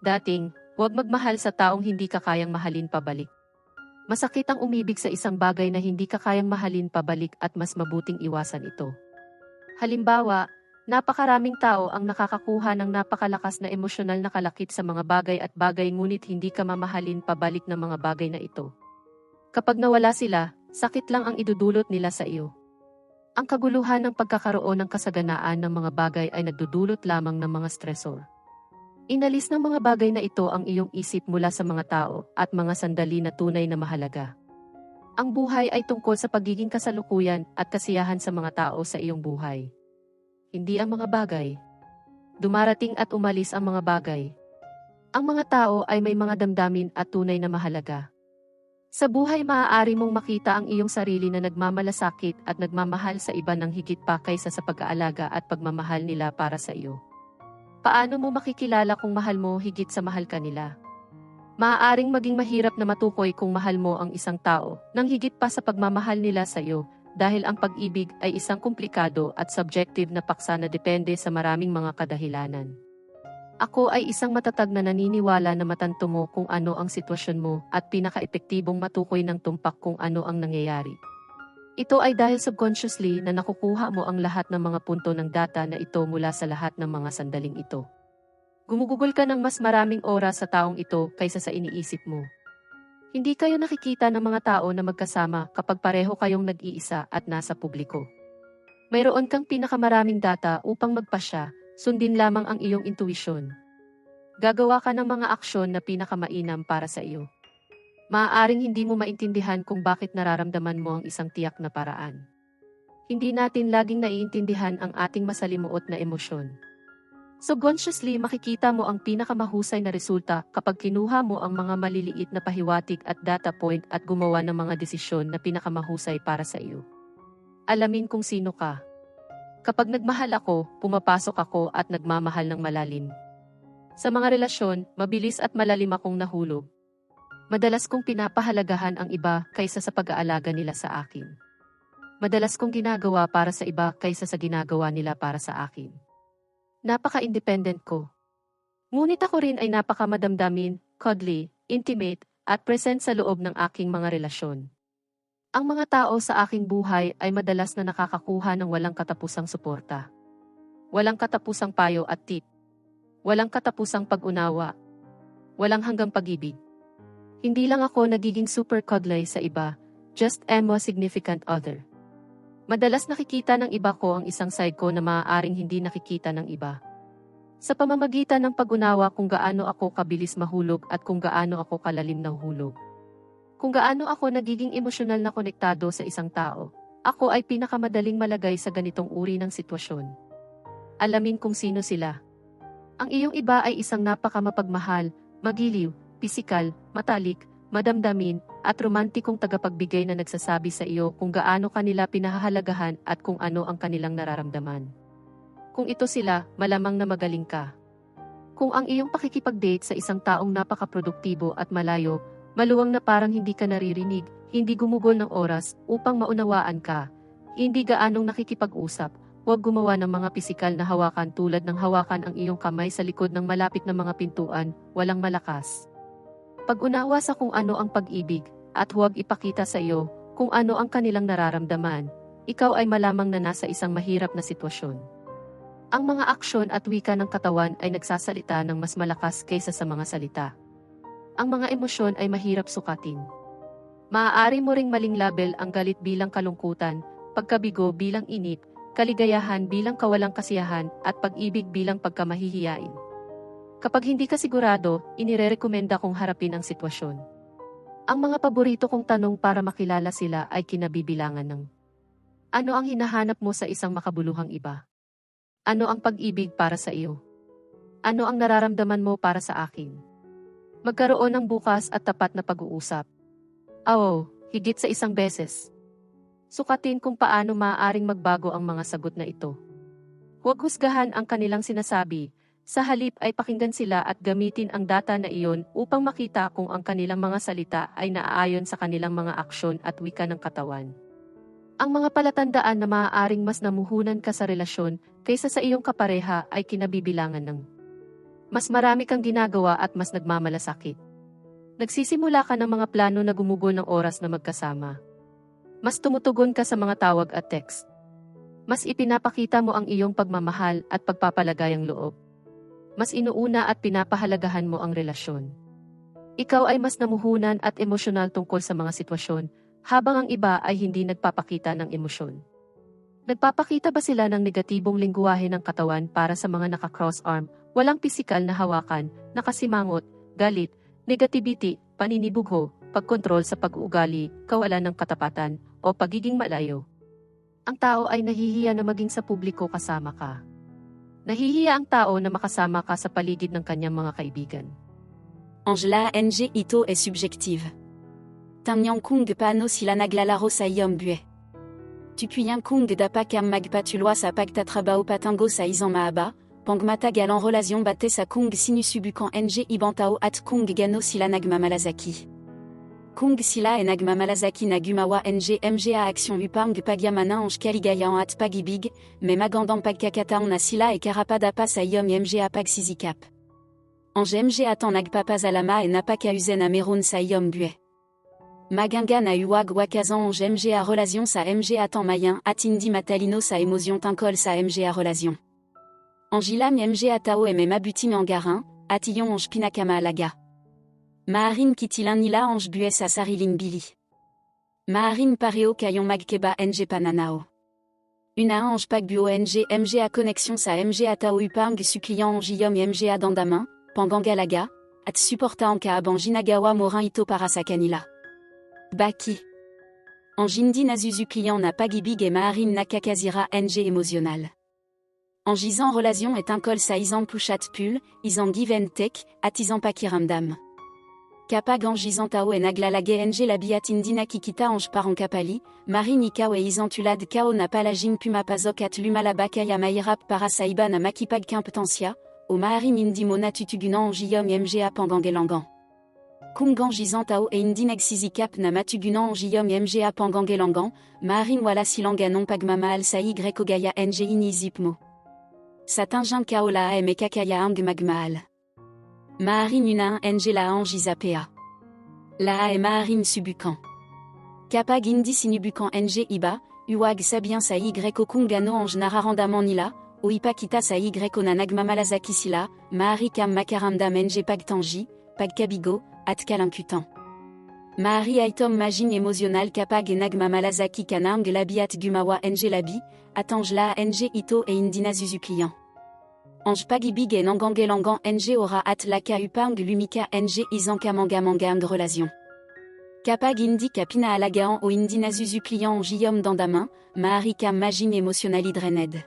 Dating, huwag magmahal sa taong hindi ka kayang mahalin pabalik. Masakit ang umibig sa isang bagay na hindi ka kayang mahalin pabalik at mas mabuting iwasan ito. Halimbawa, napakaraming tao ang nakakakuha ng napakalakas na emosyonal na kalakit sa mga bagay at bagay ngunit hindi ka mamahalin pabalik ng mga bagay na ito. Kapag nawala sila, sakit lang ang idudulot nila sa iyo. Ang kaguluhan ng pagkakaroon ng kasaganaan ng mga bagay ay nagdudulot lamang ng mga stressor. Inalis ng mga bagay na ito ang iyong isip mula sa mga tao at mga sandali na tunay na mahalaga. Ang buhay ay tungkol sa pagiging kasalukuyan at kasiyahan sa mga tao sa iyong buhay. Hindi ang mga bagay. Dumarating at umalis ang mga bagay. Ang mga tao ay may mga damdamin at tunay na mahalaga. Sa buhay maaari mong makita ang iyong sarili na nagmamalasakit at nagmamahal sa iba ng higit pa kaysa sa pag-aalaga at pagmamahal nila para sa iyo. Paano mo makikilala kung mahal mo higit sa mahal ka nila? Maaaring maging mahirap na matukoy kung mahal mo ang isang tao nang higit pa sa pagmamahal nila sa iyo dahil ang pag-ibig ay isang komplikado at subjective na paksa na depende sa maraming mga kadahilanan. Ako ay isang matatag na naniniwala na matanto mo kung ano ang sitwasyon mo at pinaka-epektibong matukoy ng tumpak kung ano ang nangyayari. Ito ay dahil subconsciously na nakukuha mo ang lahat ng mga punto ng data na ito mula sa lahat ng mga sandaling ito. Gumugugol ka ng mas maraming oras sa taong ito kaysa sa iniisip mo. Hindi kayo nakikita ng mga tao na magkasama kapag pareho kayong nag-iisa at nasa publiko. Mayroon kang pinakamaraming data upang magpasya, sundin lamang ang iyong intuisyon. Gagawa ka ng mga aksyon na pinakamainam para sa iyo maaaring hindi mo maintindihan kung bakit nararamdaman mo ang isang tiyak na paraan. Hindi natin laging naiintindihan ang ating masalimuot na emosyon. Subconsciously makikita mo ang pinakamahusay na resulta kapag kinuha mo ang mga maliliit na pahiwatig at data point at gumawa ng mga desisyon na pinakamahusay para sa iyo. Alamin kung sino ka. Kapag nagmahal ako, pumapasok ako at nagmamahal ng malalim. Sa mga relasyon, mabilis at malalim akong nahulog, Madalas kong pinapahalagahan ang iba kaysa sa pag-aalaga nila sa akin. Madalas kong ginagawa para sa iba kaysa sa ginagawa nila para sa akin. Napaka-independent ko. Ngunit ako rin ay napaka-madamdamin, cuddly, intimate, at present sa loob ng aking mga relasyon. Ang mga tao sa aking buhay ay madalas na nakakakuha ng walang katapusang suporta. Walang katapusang payo at tip. Walang katapusang pag-unawa. Walang hanggang pag-ibig. Hindi lang ako nagiging super cuddly sa iba, just am a significant other. Madalas nakikita ng iba ko ang isang side ko na maaaring hindi nakikita ng iba. Sa pamamagitan ng pag-unawa kung gaano ako kabilis mahulog at kung gaano ako kalalim na hulog. Kung gaano ako nagiging emosyonal na konektado sa isang tao, ako ay pinakamadaling malagay sa ganitong uri ng sitwasyon. Alamin kung sino sila. Ang iyong iba ay isang napakamapagmahal, magiliw, pisikal, matalik, madamdamin, at romantikong tagapagbigay na nagsasabi sa iyo kung gaano kanila pinahahalagahan at kung ano ang kanilang nararamdaman. Kung ito sila, malamang na magaling ka. Kung ang iyong pakikipag-date sa isang taong napakaproduktibo at malayo, maluwang na parang hindi ka naririnig, hindi gumugol ng oras upang maunawaan ka, hindi gaanong nakikipag-usap, huwag gumawa ng mga pisikal na hawakan tulad ng hawakan ang iyong kamay sa likod ng malapit na mga pintuan, walang malakas. Pag-unawa sa kung ano ang pag-ibig, at huwag ipakita sa iyo kung ano ang kanilang nararamdaman, ikaw ay malamang na nasa isang mahirap na sitwasyon. Ang mga aksyon at wika ng katawan ay nagsasalita ng mas malakas kaysa sa mga salita. Ang mga emosyon ay mahirap sukatin. Maaari mo ring maling label ang galit bilang kalungkutan, pagkabigo bilang inip, kaligayahan bilang kawalang kasiyahan, at pag-ibig bilang pagkamahihiyain. Kapag hindi ka sigurado, inirerekomenda kong harapin ang sitwasyon. Ang mga paborito kong tanong para makilala sila ay kinabibilangan ng Ano ang hinahanap mo sa isang makabuluhang iba? Ano ang pag-ibig para sa iyo? Ano ang nararamdaman mo para sa akin? Magkaroon ng bukas at tapat na pag-uusap. Oo, higit sa isang beses. Sukatin kung paano maaaring magbago ang mga sagot na ito. Huwag husgahan ang kanilang sinasabi, sa halip ay pakinggan sila at gamitin ang data na iyon upang makita kung ang kanilang mga salita ay naaayon sa kanilang mga aksyon at wika ng katawan. Ang mga palatandaan na maaaring mas namuhunan ka sa relasyon kaysa sa iyong kapareha ay kinabibilangan ng Mas marami kang ginagawa at mas nagmamalasakit. Nagsisimula ka ng mga plano na gumugol ng oras na magkasama. Mas tumutugon ka sa mga tawag at text. Mas ipinapakita mo ang iyong pagmamahal at pagpapalagayang loob. Mas inuuna at pinapahalagahan mo ang relasyon. Ikaw ay mas namuhunan at emosyonal tungkol sa mga sitwasyon, habang ang iba ay hindi nagpapakita ng emosyon. Nagpapakita ba sila ng negatibong lingguwahe ng katawan para sa mga naka-cross arm, walang pisikal na hawakan, nakasimangot, galit, negativity, paninibugho, pagkontrol sa pag-uugali, kawalan ng katapatan, o pagiging malayo? Ang tao ay nahihiya na maging sa publiko kasama ka. Nahihiya ang tao na makasama ka sa paligid ng kaibigan. Angela NG Ito est subjective. Tanyang kung pano sila naglalaro sa iyong bue. Tukuyang kung dapa kam magpatulwa sa pagtatrabaho patango sa isang maaba, pangmata galan relation bate sa kung sinusubukan NG ibantao at kung gano sila nagmamalazaki. Kung sila e nagmamalazaki nagumawa NG MGA action upang pagyamana ange kaligayan at pagibig, me magandang pagkakata na sila e karapada pa sa iyong MGA pagsizikap. Ange MGA tan nagpapaz alama e napakauzen ameron sa iyong bue. Maganga na uwag wakazan ange MGA relation sa MGA tan mayen atindi matalino sa émotion tankol sa MGA relation. Angilam MGA tao e mabutin angarin, atillon ange pinakama alaga. Maharin kitilin nila ange bues sa sarilin bili. Maharin pareo kayon magkeba NG pananao. Una ange pagbuo NG MGA connexion sa MGA tao upang suppliant ange yom MGA dandamin, pangangalaga, at supporta anka aban jinagawa morin ito para sa kanila. Baki. En jindi nazuzu client na pagibig et maharin nakakazira NG émotionnel. En gisant relation est un col sa isan pushat pul, isan give and take, atisan pakiramdam. Kappa Gangisantao en aglalage enge labiat indina kikita ange paran kapali, mari nikao e izantulad kao na palagin puma pazokat lumalabakaya mairap parasaiba na makipag quimptensia, o mahari mindimona tutugunan angiom mga pangangelangan. Kum Gangisantao e indinag sizikap na matugunan angiom mga pangangelangan, maharin wala silanganon pagmama alsai grekogaya enge inizipmo. Satinjin kaola em e kakaya ang magmaal. Maharin Unain Ngela Angisapea. Laa et Maharin Subukan. Kapag Indi Sinubukan Ng Iba, Uwag Sabien Sa Y Okungano Ange Nararanda Manila, Oipakita Sa Y Onanagmamalazaki Sila, Maharikam Makarandam Ng Pagtangi, Pagkabigo, Atkalinkutan. Mahari Aitom Magin Emotional Kapag Enagma Malazaki Kanang Labiat Gumawa Ng Labi, Atangela Ng Ito et Indina Zuzuklian. Ange Pagibig en Angangelangan NG Ora Atlaka Upang Lumika NG Izankamangamangang Relation. Kapag Indi Kapina Alagahan O Indina Zuzu Client Jiyom Dandamin, Maharika Maging Emotionali Drened.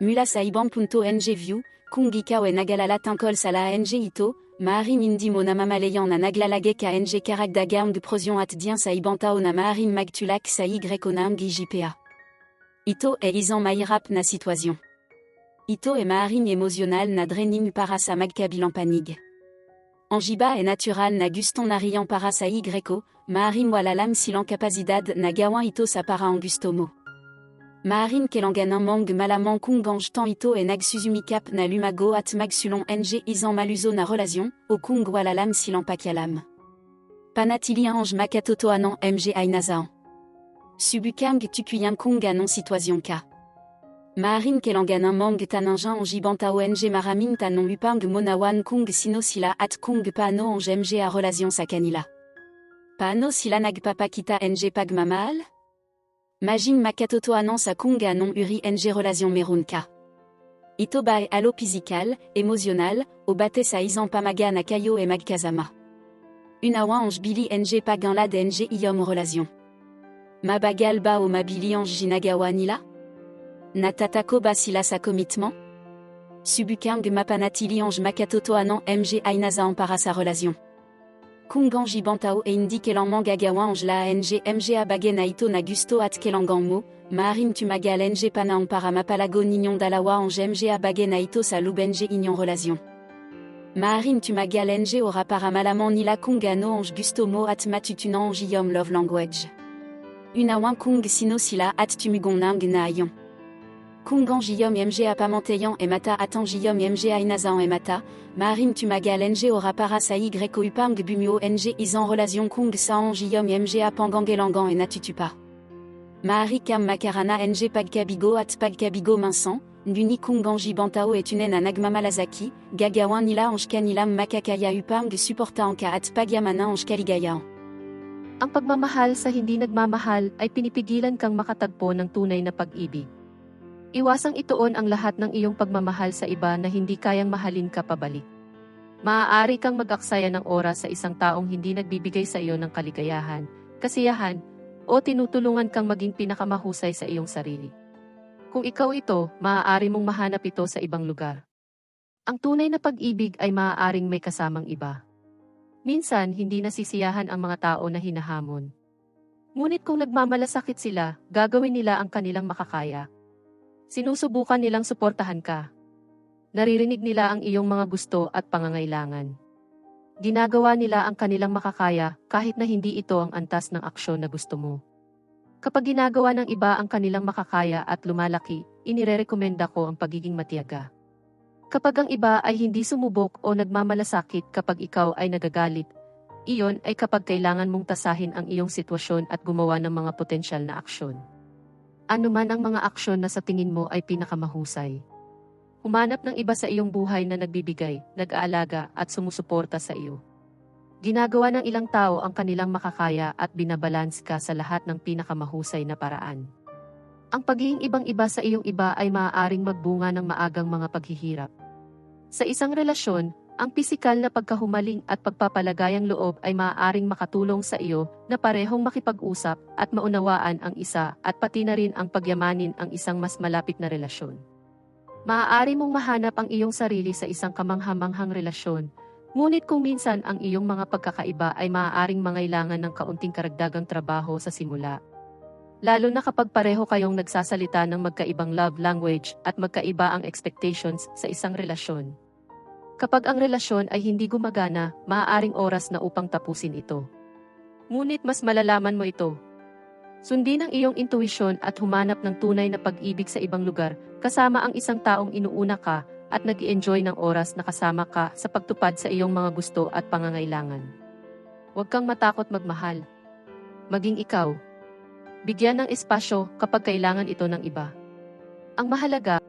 Mula Saiban Punto NG View, Kungika O Nagalala Tinkol Sala NG Ito, Maharim Indi Monamamalayan Anaglalageka NG Karagdagang Prosion Atdien Saibanta Ona Maharim Magtulak Saigrekonang IJPA. Ito et Izan Mairap Na Situation. Ito e maharin émotionnel na drening para sa magkabilan panig. Angiba e natural na guston narian para sa y maharin walalam silan capacidad na gawan ito sa para angustomo. Maharin kelanganan mang malaman kung tan ito e nag suzumikap na lumago at magsulon NG izan maluzo na relation, o kung walalam silan pakialam. Panatili ange makatoto anan MG ainazan. Subukang tukuyang kung anan situation ka. Maharin Kelanganin Mang Taningin Angibanta ONG Maramin Tanon Upang Monawan Kung sino sila At Kung Pano Angemg A Relation Sakanila. Pano Sila Nagpapa Kita NG Pagmamal Magin Makatoto Anans Akung Anon Uri NG Relation Merunka. Itoba Alo Physical, Emotional, Obate Saizan Pamaga Nakayo et Magkazama. Unawa Ange Billy NG Pagan Lad NG Iyom Relation. Mabagal Bao Mabili Ange Jinagawa Nila Natatako ba sila sa commitment? Subukang mapanatili ange makatoto anan MG ainaza para sa relation. Kungan jibantao e indi kelangang agawan ange la NG MG abage na ito na gusto at kelangang mo, maharim tumagal NG panang para mapalago nignon dalawa ange MG abage na ito sa lub NG ignon relation. Maharim tumagal NG ora para malaman nila kungano ange gusto mo at matutunan ange yom love language. Unawan kung sino sila at tumugon nang na ayon. Kongan Guillaume MG Apamanteyan et Mata Atan Guillaume MG Ainazan et Mata, Maharim Tumagal NG Ora Parasa Y Upang Bumuo NG Isan Relation Kong Saon Guillaume MG Apangang Elangan et Natutupa. Mahari Kam Makarana NG Pagkabigo At Pagkabigo Minsan, Nuni Konganji Bantao et Unen Anagma Malazaki, Gagawan Nila Anshkanilam Makakaya Upang Supporta Anka At Pagyamana Anshkaligaya. Ang pagmamahal sa hindi nagmamahal ay pinipigilan kang makatagpo ng tunay na pag-ibig. Iwasang ituon ang lahat ng iyong pagmamahal sa iba na hindi kayang mahalin ka pabalik. Maaari kang mag-aksaya ng oras sa isang taong hindi nagbibigay sa iyo ng kaligayahan, kasiyahan, o tinutulungan kang maging pinakamahusay sa iyong sarili. Kung ikaw ito, maaari mong mahanap ito sa ibang lugar. Ang tunay na pag-ibig ay maaaring may kasamang iba. Minsan, hindi nasisiyahan ang mga tao na hinahamon. Ngunit kung nagmamalasakit sila, gagawin nila ang kanilang makakaya. Sinusubukan nilang suportahan ka. Naririnig nila ang iyong mga gusto at pangangailangan. Ginagawa nila ang kanilang makakaya kahit na hindi ito ang antas ng aksyon na gusto mo. Kapag ginagawa ng iba ang kanilang makakaya at lumalaki, inirerekomenda ko ang pagiging matiyaga. Kapag ang iba ay hindi sumubok o nagmamalasakit kapag ikaw ay nagagalit, iyon ay kapag kailangan mong tasahin ang iyong sitwasyon at gumawa ng mga potensyal na aksyon. Ano man ang mga aksyon na sa tingin mo ay pinakamahusay. Humanap ng iba sa iyong buhay na nagbibigay, nag-aalaga at sumusuporta sa iyo. Ginagawa ng ilang tao ang kanilang makakaya at binabalance ka sa lahat ng pinakamahusay na paraan. Ang pagiging ibang-iba sa iyong iba ay maaaring magbunga ng maagang mga paghihirap. Sa isang relasyon, ang pisikal na pagkahumaling at pagpapalagayang loob ay maaaring makatulong sa iyo na parehong makipag-usap at maunawaan ang isa at pati na rin ang pagyamanin ang isang mas malapit na relasyon. Maaari mong mahanap ang iyong sarili sa isang kamanghamanghang relasyon, ngunit kung minsan ang iyong mga pagkakaiba ay maaaring mangailangan ng kaunting karagdagang trabaho sa simula. Lalo na kapag pareho kayong nagsasalita ng magkaibang love language at magkaiba ang expectations sa isang relasyon. Kapag ang relasyon ay hindi gumagana, maaaring oras na upang tapusin ito. Ngunit mas malalaman mo ito. Sundin ang iyong intuisyon at humanap ng tunay na pag-ibig sa ibang lugar, kasama ang isang taong inuuna ka at nag enjoy ng oras na kasama ka sa pagtupad sa iyong mga gusto at pangangailangan. Huwag kang matakot magmahal. Maging ikaw. Bigyan ng espasyo kapag kailangan ito ng iba. Ang mahalaga,